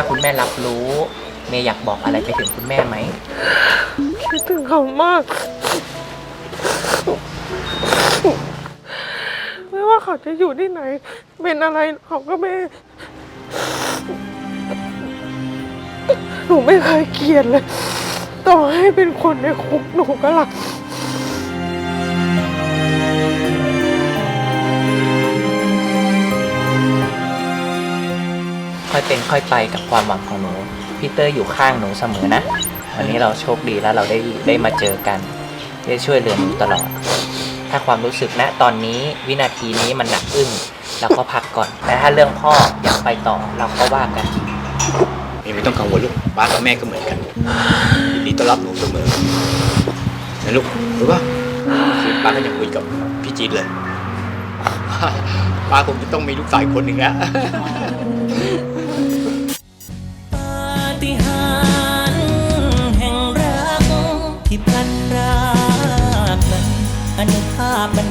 ถ้าคุณแม่รับรู้ เมย์อยากบอกอะไรไปถึงคุณแม่ไหม คิดถึงเขามาก ไม่ว่าเขาจะอยู่ที่ไหน เป็นอะไรเขาก็ไม่หนูไม่เคยเกลียดเลย ต่อให้เป็นคนในคุกหนูก็รัก อยเป็นค่อยไปกับความหวังของหนูพี่เตอร์อยู่ข้างหนูเสมอนะ วันนี้เราโชคดีแล้วเราได้ได้มาเจอกันได้ช่วยเหลือหนูตลอด ถ้าความรู้สึกณตอนนี้วินาทีนี้มันหนักอึ้งเราก็พักก่อนแต่ถ้าเรื่องพ่ออยากไปต่อเราก็ว่ากันไม่ต้องกังวลลูกป้ากับแม่ก็เหมือนกันยินดีต้อนรับหนูเสมอนะลูกรู้ป่ะคือป้าก็ยังคุยกับพี่จีนเลยป้าคงจะต้องมีลูกสาวอีกคนหนึ่งแล้ว ฏิหารแห่งรักที่พลันรากนั้นอนุภาพบัน